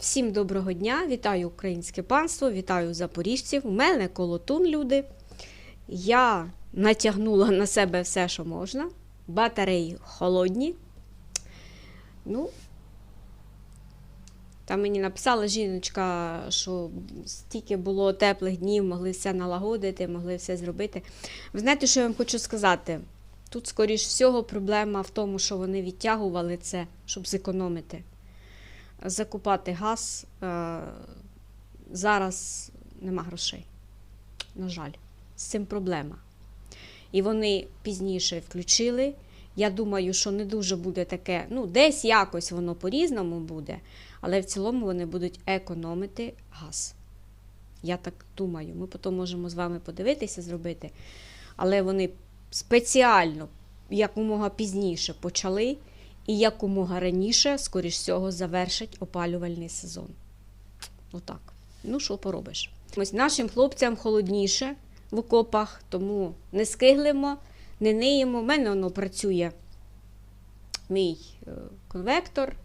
Всім доброго дня! Вітаю українське панство, вітаю запоріжців. У мене колотун, люди. Я натягнула на себе все, що можна. Батареї холодні. Ну, там мені написала жіночка, що стільки було теплих днів, могли все налагодити, могли все зробити. Ви знаєте, що я вам хочу сказати? Тут, скоріш всього, проблема в тому, що вони відтягували це, щоб зекономити закупати газ. Е, зараз нема грошей. На жаль, з цим проблема. І вони пізніше включили. Я думаю, що не дуже буде таке, ну, десь якось воно по-різному буде, але в цілому вони будуть економити газ. Я так думаю. Ми потім можемо з вами подивитися, зробити. Але вони спеціально якомога пізніше почали і якомога раніше, скоріш всього, завершить опалювальний сезон. Отак. Ну, що поробиш? Ось нашим хлопцям холодніше в окопах, тому не скиглимо, не ниємо. У мене воно працює мій е, конвектор.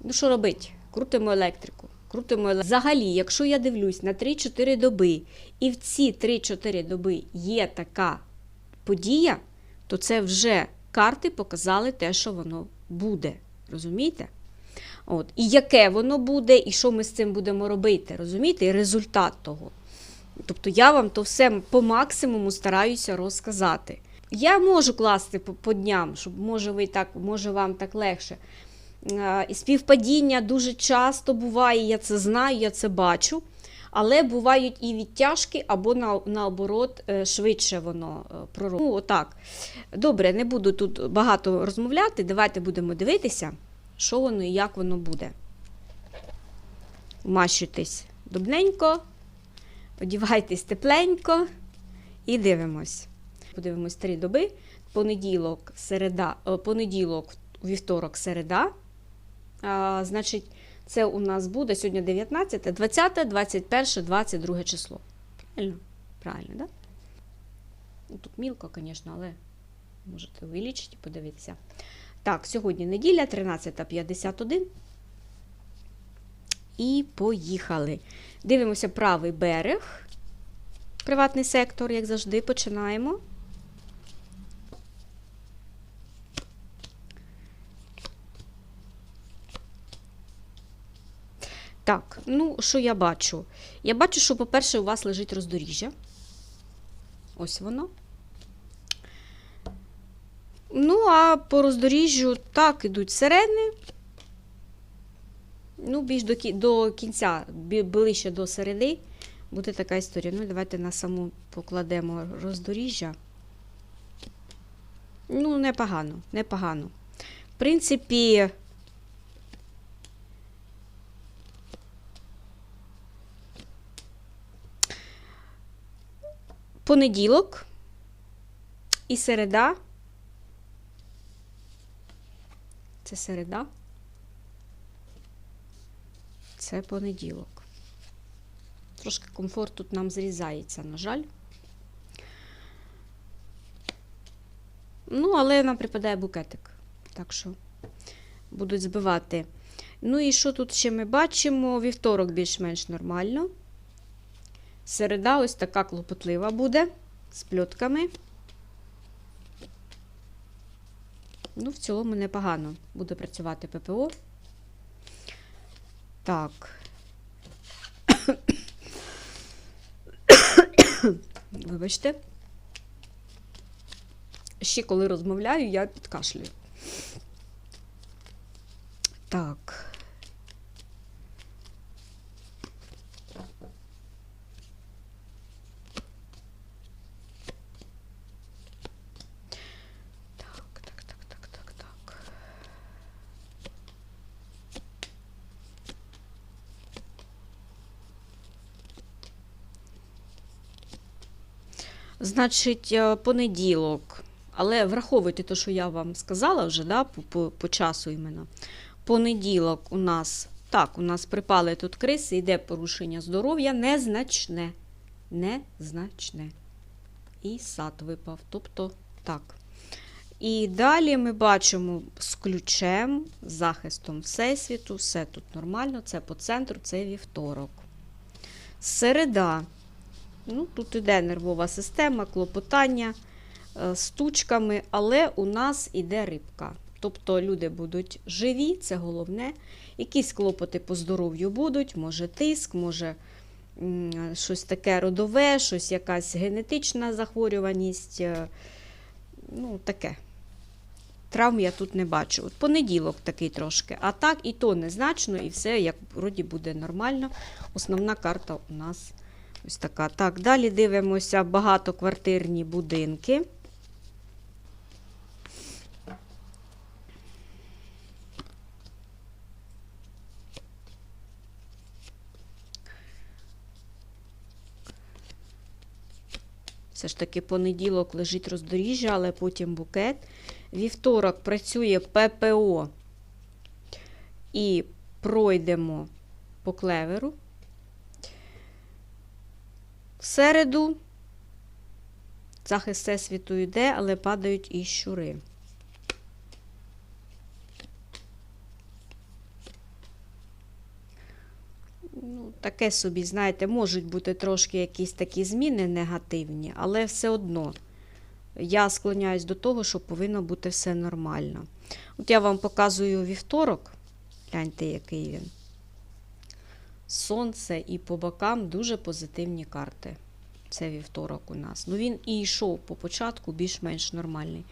Ну, що робить? Крутимо електрику. Крутимо електрику. Взагалі, якщо я дивлюсь на 3-4 доби, і в ці 3-4 доби є така подія, то це вже карти показали те, що воно буде. Розумієте? От. І яке воно буде, і що ми з цим будемо робити, розумієте? І результат того. Тобто я вам то все по максимуму стараюся розказати. Я можу класти по, по дням, щоб може ви так, може вам так легше. І співпадіння дуже часто буває, я це знаю, я це бачу. Але бувають і відтяжки, або на, наоборот, е, швидше воно е, пророкує. Ну, отак. Добре, не буду тут багато розмовляти. Давайте будемо дивитися, що воно і як воно буде. Вмащуйтесь добненько, одівайтесь тепленько і дивимось. Подивимось три доби. Понеділок, середа, о, понеділок, вівторок, середа. А, значить, це у нас буде сьогодні 19, 20, 21, 22 число. Правильно? Правильно? Да? Ну, Тут мілко, звісно, але можете увеличити подивитися. Так, сьогодні неділя, 13.51. І поїхали. Дивимося правий берег. Приватний сектор, як завжди, починаємо. Так, ну що я бачу? Я бачу, що, по-перше, у вас лежить роздоріжжя. Ось воно. Ну, а по роздоріжжю так ідуть сирени. Ну, більш до, до кінця, ближче до середи, буде така історія. Ну, давайте на саму покладемо роздоріжжя. Ну, непогано, непогано. В принципі, понеділок і середа. Це середа. Це понеділок. Трошки комфорт тут нам зрізається, на жаль. Ну, але нам припадає букетик. Так що будуть збивати. Ну і що тут ще ми бачимо? Вівторок більш-менш нормально. Середа ось така клопотлива буде з пльотками. Ну, в цілому непогано буде працювати ППО. Так. Вибачте. Ще коли розмовляю, я підкашлюю. Так. Значить, е, понеділок. Але враховуйте те, що я вам сказала вже, да, по, по, по часу іменно. Понеділок у нас, так, у нас припали тут криси, йде порушення здоров'я незначне. Незначне. І сад випав. Тобто, так. І далі ми бачимо з ключем, захистом Всесвіту, все тут нормально, це по центру, це вівторок. Середа. Ну, Тут іде нервова система, клопотання е, з тучками, але у нас іде рибка. Тобто люди будуть живі, це головне. Якісь клопоти по здоров'ю будуть, може тиск, може щось таке родове, щось якась генетична захворюваність. е, Ну, таке. Травм я тут не бачу. От понеділок такий трошки. А так, і то незначно, і все, як вроді буде нормально. Основна карта у нас ось така. Так, далі дивимося багатоквартирні будинки. Все ж таки понеділок лежить роздоріжжя, але потім букет. Вівторок працює ППО і пройдемо по клеверу. В середу захист всесвіту йде, але падають і щури. Ну, таке собі, знаєте, можуть бути трошки якісь такі зміни негативні, але все одно я склоняюсь до того, що повинно бути все нормально. От я вам показую вівторок. Гляньте, який він. Сонце і по бокам дуже позитивні карти. Це вівторок у нас. Ну, він і йшов по початку більш-менш нормальний.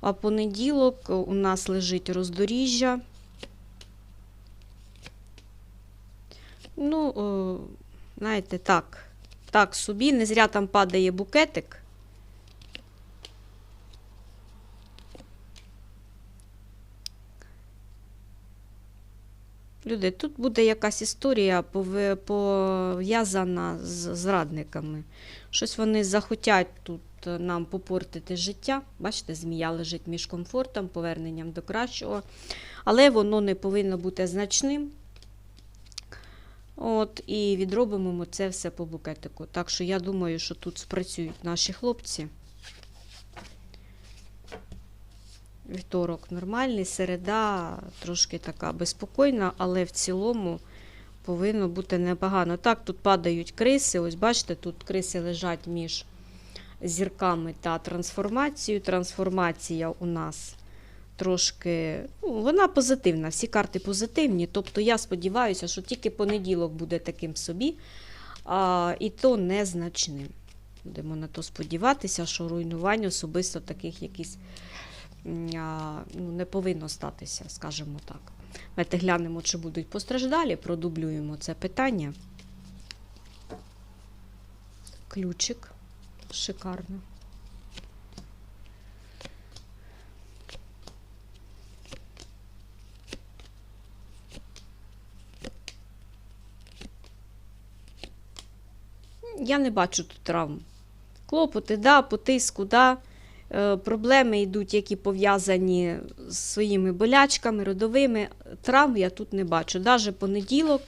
А понеділок у нас лежить роздоріжжя. Ну, знаєте, так, так собі, не зря там падає букетик. Люди, тут буде якась історія пов'язана з зрадниками. Щось вони захотять тут е, нам попортити життя. Бачите, змія лежить між комфортом, поверненням до кращого. Але воно не повинно бути значним. От, і відробимо це все по букетику. Так що я думаю, що тут спрацюють наші хлопці. Вівторок нормальний, середа трошки така безпокійна, але в цілому повинно бути непогано. Так, тут падають криси. Ось бачите, тут криси лежать між зірками та трансформацією. Трансформація у нас трошки, ну, вона позитивна, всі карти позитивні. Тобто я сподіваюся, що тільки понеділок буде таким собі, а, і то незначним. Будемо на то сподіватися, що руйнувань особисто таких якісь ну, не повинно статися, скажімо так. Давайте глянемо, чи будуть постраждалі, продублюємо це питання. Ключик. Шикарно. Я не бачу тут травм. Клопоти, да, по тиску, да. Е, Проблеми йдуть, які пов'язані з своїми болячками, родовими. Травм я тут не бачу. Даже понеділок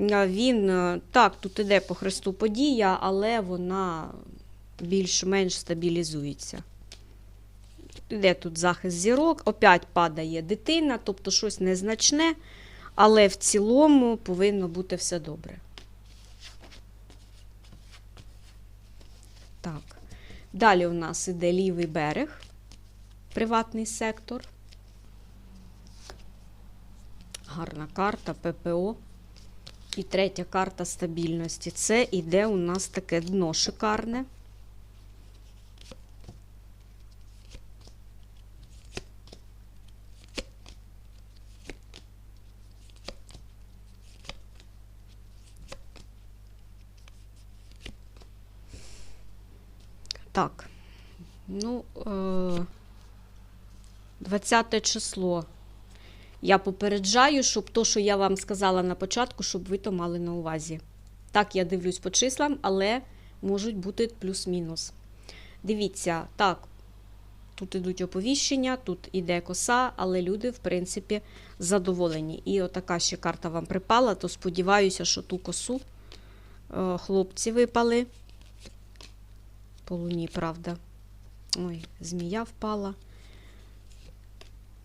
е, він е, так, тут іде по хресту подія, але вона більш-менш стабілізується. Іде тут захист зірок, опять падає дитина, тобто щось незначне, але в цілому повинно бути все добре. Так. Далі у нас іде лівий берег, приватний сектор. Гарна карта ППО. І третя карта стабільності. Це іде у нас таке дно шикарне. Так. Ну, е, 20 число. Я попереджаю, щоб то, що я вам сказала на початку, щоб ви то мали на увазі. Так, я дивлюсь по числам, але можуть бути плюс-мінус. Дивіться, так, тут ідуть оповіщення, тут іде коса, але люди, в принципі, задоволені. І отака ще карта вам припала, то сподіваюся, що ту косу е, хлопці випали. По луні, правда. Ой, змія впала.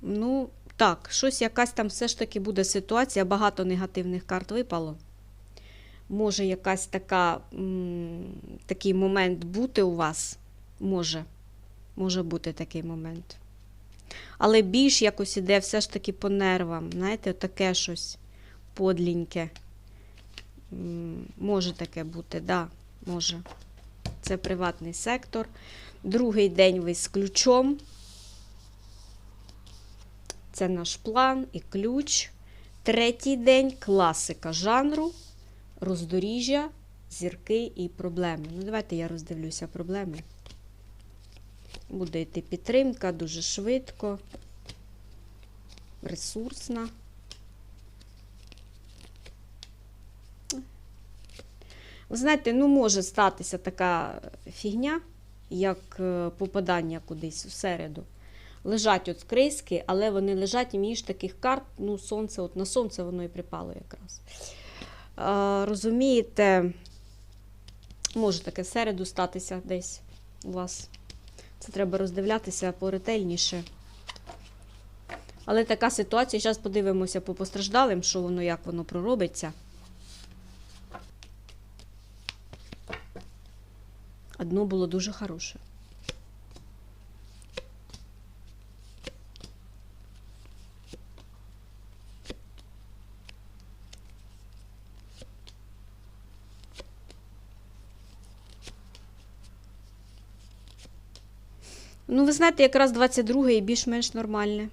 Ну, так, щось якась там все ж таки буде ситуація, багато негативних карт випало. Може, якась така, такий момент бути у вас. Може. Може бути такий момент. Але більш якось іде все ж таки по нервам. Знаєте, таке щось подліньке. Може таке бути, да, може. Це приватний сектор. Другий день ви з ключом. Це наш план і ключ. Третій день класика жанру, роздоріжжя, зірки і проблеми. Ну, давайте я роздивлюся проблеми. Буде йти підтримка дуже швидко, ресурсна. Ви знаєте, ну може статися така фігня, як е, попадання кудись всереду. Лежать от криски, але вони лежать і між таких карт, ну, сонце, от на сонце воно і припало якраз. А, розумієте, може таке середу статися десь у вас. Це треба роздивлятися поретельніше. Але така ситуація, зараз подивимося по постраждалим, що воно, як воно проробиться. Одно було дуже хороше. Ну, ви знаєте, якраз 22-й більш-менш нормальне.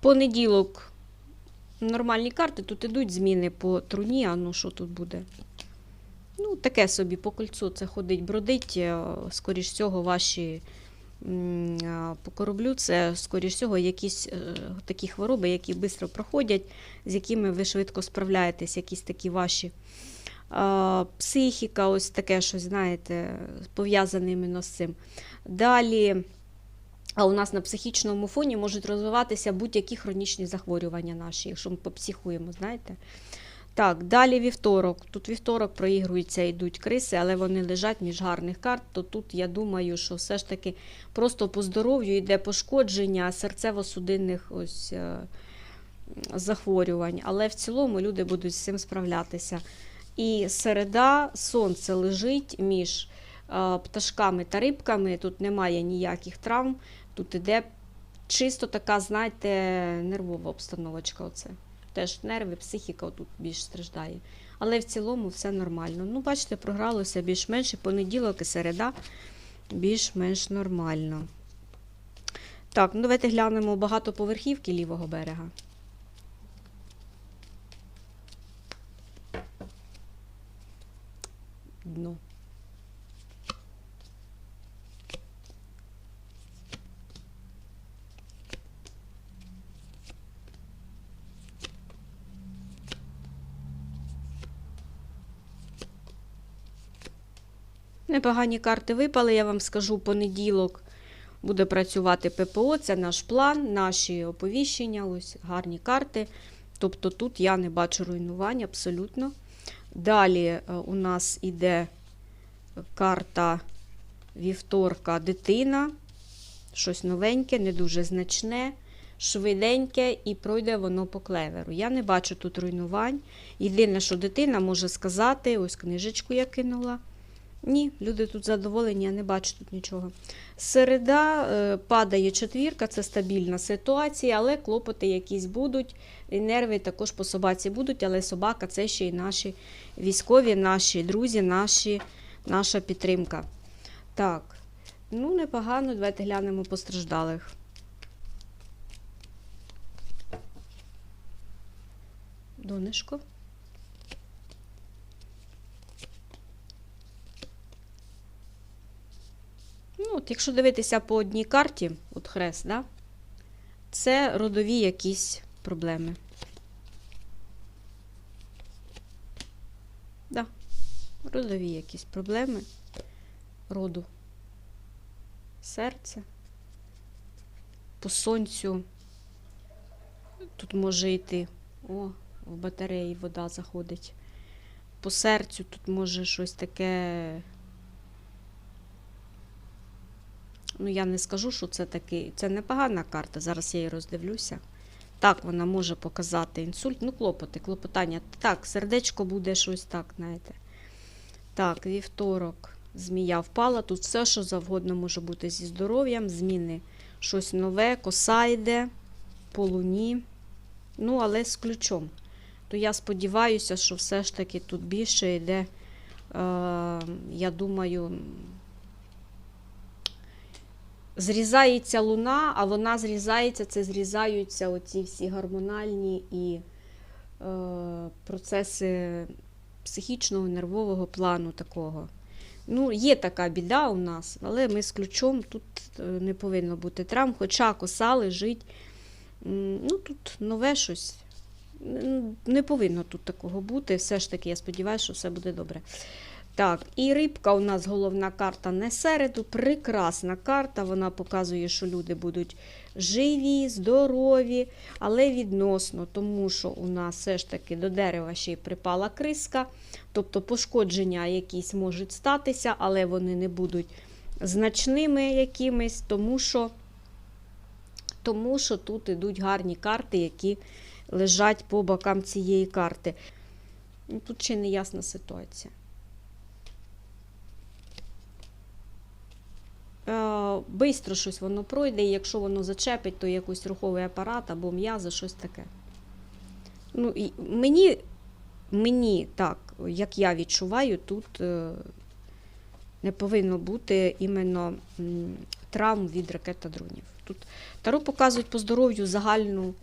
Понеділок нормальні карти, тут ідуть зміни по труні, а ну що тут буде? Ну, таке собі по кольцу це ходить, бродить. е, Скоріш всього, ваші по кораблю це, скоріш всього, якісь е, такі хвороби, які швидко проходять, з якими ви швидко справляєтесь, якісь такі ваші. Психіка, ось таке щось, знаєте, пов'язане іменно з цим. Далі, а у нас на психічному фоні можуть розвиватися будь-які хронічні захворювання наші, якщо ми попсихуємо, знаєте. Так, далі вівторок. Тут вівторок проігруються, йдуть криси, але вони лежать між гарних карт. То тут я думаю, що все ж таки просто по здоров'ю йде пошкодження серцево-судинних ось е, захворювань. Але в цілому люди будуть з цим справлятися. І середа сонце лежить між е, пташками та рибками. Тут немає ніяких травм. Тут іде чисто така, знаєте, нервова обстановочка. Оце. Теж нерви, психіка тут більш страждає. Але в цілому все нормально. Ну, бачите, програлося більш-менш і понеділок і середа більш-менш нормально. Так, ну давайте глянемо багатоповерхівки лівого берега. Дно. Непогані карти випали, я вам скажу, понеділок буде працювати ППО, це наш план, наші оповіщення, ось гарні карти. Тобто тут я не бачу руйнувань абсолютно. Далі е, у нас іде карта вівторка дитина, щось новеньке, не дуже значне, швиденьке, і пройде воно по клеверу. Я не бачу тут руйнувань. Єдине, що дитина може сказати, ось книжечку я кинула. Ні, люди тут задоволені, я не бачу тут нічого. Середа е, падає четвірка, це стабільна ситуація, але клопоти якісь будуть, і нерви також по собаці будуть, але собака це ще й наші військові, наші друзі, наші, наша підтримка. Так, ну непогано, давайте глянемо постраждалих. Донечко. Ну, от якщо дивитися по одній карті, от хрест, да, це родові якісь проблеми. Да, родові якісь проблеми роду. Серце. По сонцю. Тут може йти. О, в батареї вода заходить. По серцю тут може щось таке Ну, я не скажу, що це такий. Це непогана карта. Зараз я її роздивлюся. Так, вона може показати інсульт. Ну, клопоти, клопотання. Так, сердечко буде щось так, знаєте. Так, вівторок. Змія впала. Тут все, що завгодно може бути зі здоров'ям, зміни щось нове, коса йде по луні. Ну, але з ключом. То я сподіваюся, що все ж таки тут більше йде, е, я думаю, зрізається луна, а вона зрізається, це зрізаються оці всі гормональні і е, процеси психічного, нервового плану такого. Ну, є така біда у нас, але ми з ключом тут е, не повинно бути травм, хоча коса лежить. Ну, тут нове щось. Не повинно тут такого бути. Все ж таки, я сподіваюся, що все буде добре. Так, і рибка у нас головна карта не середу. Прекрасна карта. Вона показує, що люди будуть живі, здорові, але відносно, тому що у нас все ж таки до дерева ще й припала криска. Тобто пошкодження якісь можуть статися, але вони не будуть значними якимись, тому що, тому що тут ідуть гарні карти, які лежать по бокам цієї карти. Ну, Тут ще не ясна ситуація. Бистро щось воно пройде, і якщо воно зачепить, то якийсь руховий апарат або м'язи, щось таке. Ну, і мені, мені так, як я відчуваю, тут е, не повинно бути іменно травм від ракет та дронів. Тут Таро показують по здоров'ю загальну,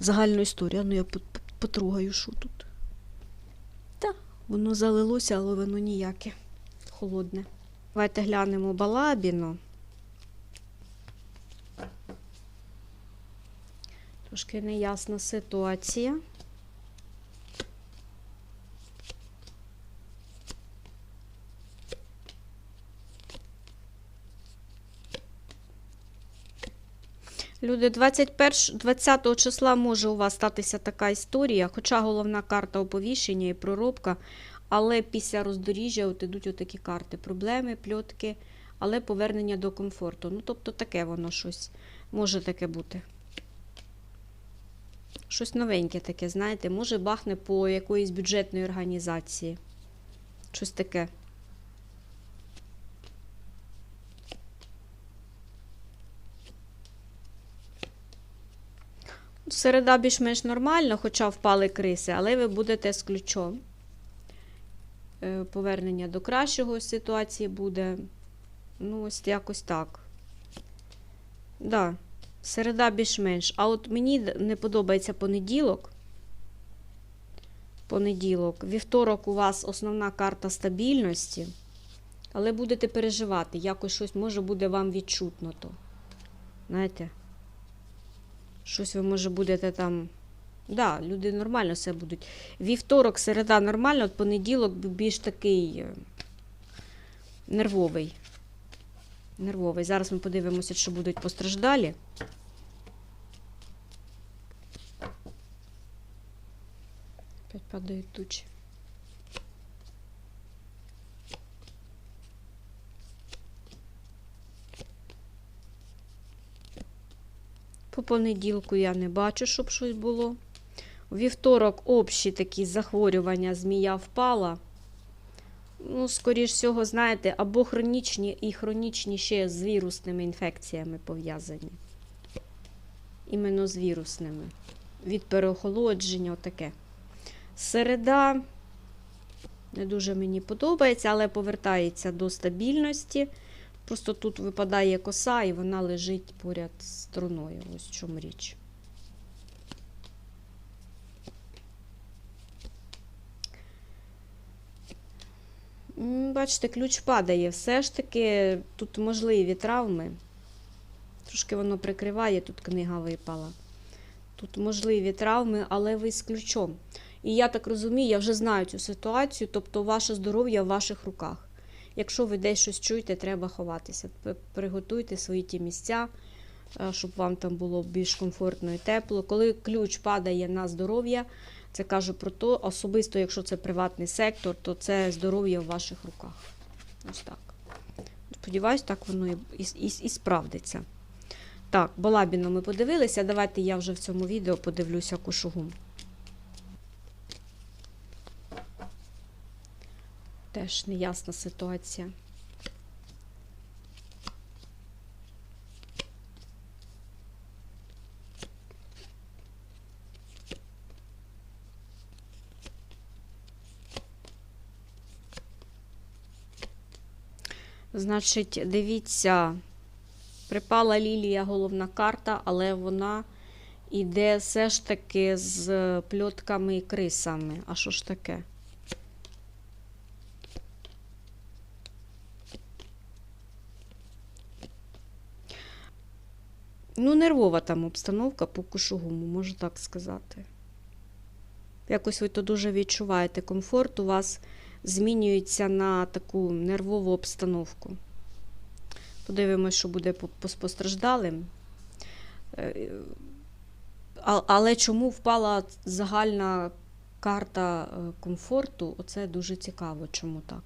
загальну історію. Ну, я по- по- потрогаю, що тут. Та, воно залилося, але воно ніяке. Холодне. Давайте глянемо балабіно. Трошки неясна ситуація. Люди, 21, 20 числа може у вас статися така історія, хоча головна карта оповіщення і проробка, але після роздоріжжя от ідуть отакі карти. Проблеми, пльотки, але повернення до комфорту. Ну, тобто таке воно щось може таке бути. Щось новеньке таке, знаєте, може бахне по якоїсь бюджетної організації. Щось таке. Середа більш-менш нормально, хоча впали криси, але ви будете з ключом. Е, Повернення до кращого ситуації буде. Ну, ось якось так. Да, середа більш-менш. А от мені не подобається понеділок. Понеділок. Вівторок у вас основна карта стабільності, але будете переживати. Якось щось може буде вам відчутно то. Знаєте? Щось ви, може, будете там. Да, люди нормально все будуть. Вівторок, середа нормально, от понеділок більш такий е, нервовий. Нервовий. Зараз ми подивимося, що будуть постраждалі. Опять падають тучі. По понеділку я не бачу, щоб щось було. У вівторок общі такі захворювання, змія впала. Ну, скоріш всього, знаєте, або хронічні і хронічні ще з вірусними інфекціями пов'язані. Іменно з вірусними. Від переохолодження, отаке. Середа не дуже мені подобається, але повертається до стабільності. Просто тут випадає коса і вона лежить поряд з струною. Ось в чому річ. Бачите, ключ падає. Все ж таки тут можливі травми. Трошки воно прикриває, тут книга випала. Тут можливі травми, але ви з ключом. І я так розумію, я вже знаю цю ситуацію, тобто ваше здоров'я в ваших руках. Якщо ви десь щось чуєте, треба ховатися. Приготуйте свої ті місця, е, щоб вам там було більш комфортно і тепло. Коли ключ падає на здоров'я, це каже про то, особисто, якщо це приватний сектор, то це здоров'я в ваших руках. Ось так. Сподіваюсь, так воно і, і, і, і справдиться. Так, Балабіно ми подивилися. Давайте я вже в цьому відео подивлюся кушугум. Теж неясна ситуація. Значить, дивіться, припала лілія головна карта, але вона йде все ж таки з пльотками і крисами. А що ж таке? Ну, нервова там обстановка по кушугуму, можу так сказати. Якось ви то дуже відчуваєте. Комфорт у вас змінюється на таку нервову обстановку. Подивимось, що буде по, по спостраждалим. Е, Але чому впала загальна карта е, комфорту? Оце дуже цікаво, чому так.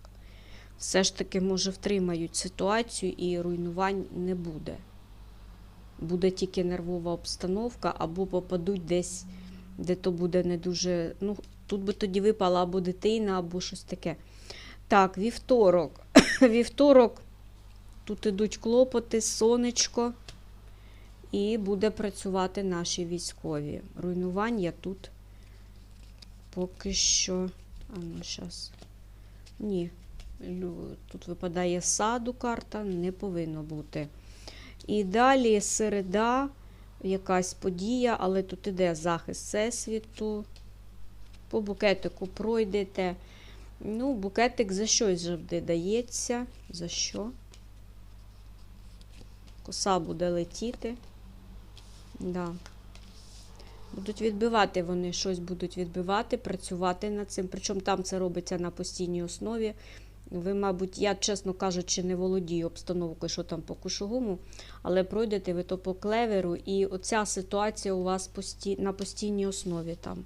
Все ж таки, може, втримають ситуацію і руйнувань не буде. Буде тільки нервова обстановка, або попадуть десь, де то буде не дуже. Ну, тут би тоді випала або дитина, або щось таке. Так, вівторок. Вівторок. Тут ідуть клопоти, сонечко. І буде працювати наші військові. Руйнування тут поки що. А ну, зараз. Ні. Тут випадає саду карта, не повинно бути. І далі середа, якась подія, але тут іде захист всесвіту. По букетику пройдете. Ну, букетик за щось завжди дається. За що? Коса буде летіти. Да. Будуть відбивати вони, щось будуть відбивати, працювати над цим. Причому там це робиться на постійній основі. Ви, мабуть, я, чесно кажучи, не володію обстановкою, що там по кушугуму, але пройдете ви то по клеверу, і оця ситуація у вас на постійній основі там.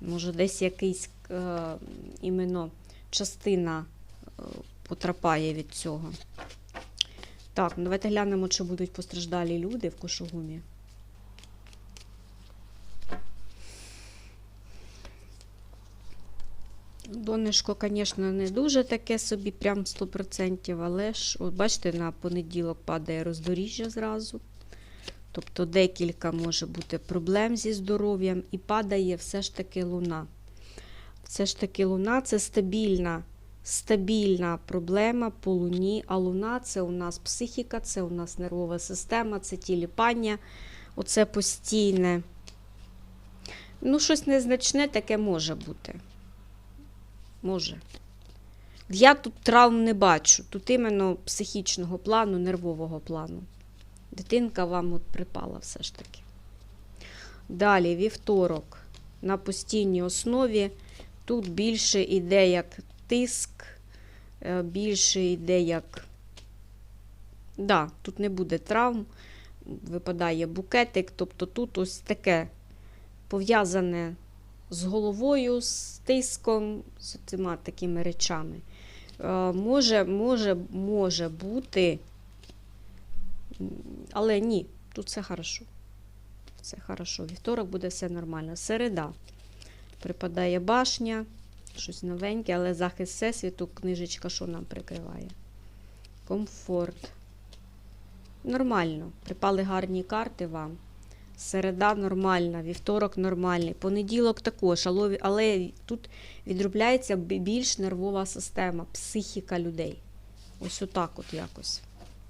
Може, десь якийсь е, іменно частина е, потрапає від цього. Так, ну давайте глянемо, чи будуть постраждалі люди в кошугумі. Донечко, звісно, не дуже таке собі, прям 100%, але ж, от бачите, на понеділок падає роздоріжжя зразу. Тобто декілька може бути проблем зі здоров'ям, і падає все ж таки луна. Все ж таки луна це стабільна, стабільна проблема по луні, а луна це у нас психіка, це у нас нервова система, це тіліпання, оце постійне. Ну, щось незначне таке може бути. Може. Я тут травм не бачу. Тут іменно психічного плану, нервового плану. Дитинка вам от припала все ж таки. Далі, вівторок. На постійній основі. Тут більше йде як тиск, е, більше йде як. Да, тут не буде травм, випадає букетик. Тобто тут ось таке пов'язане з головою, з тиском, з цими такими речами. Е, Може, може, може бути, але ні, тут все хорошо. Все хорошо. Вівторок буде все нормально. Середа. Припадає башня, щось новеньке, але захист всесвіту, книжечка, що нам прикриває? Комфорт. Нормально. Припали гарні карти вам. Середа нормальна, вівторок нормальний, понеділок також, але, тут відробляється більш нервова система, психіка людей. Ось отак от якось.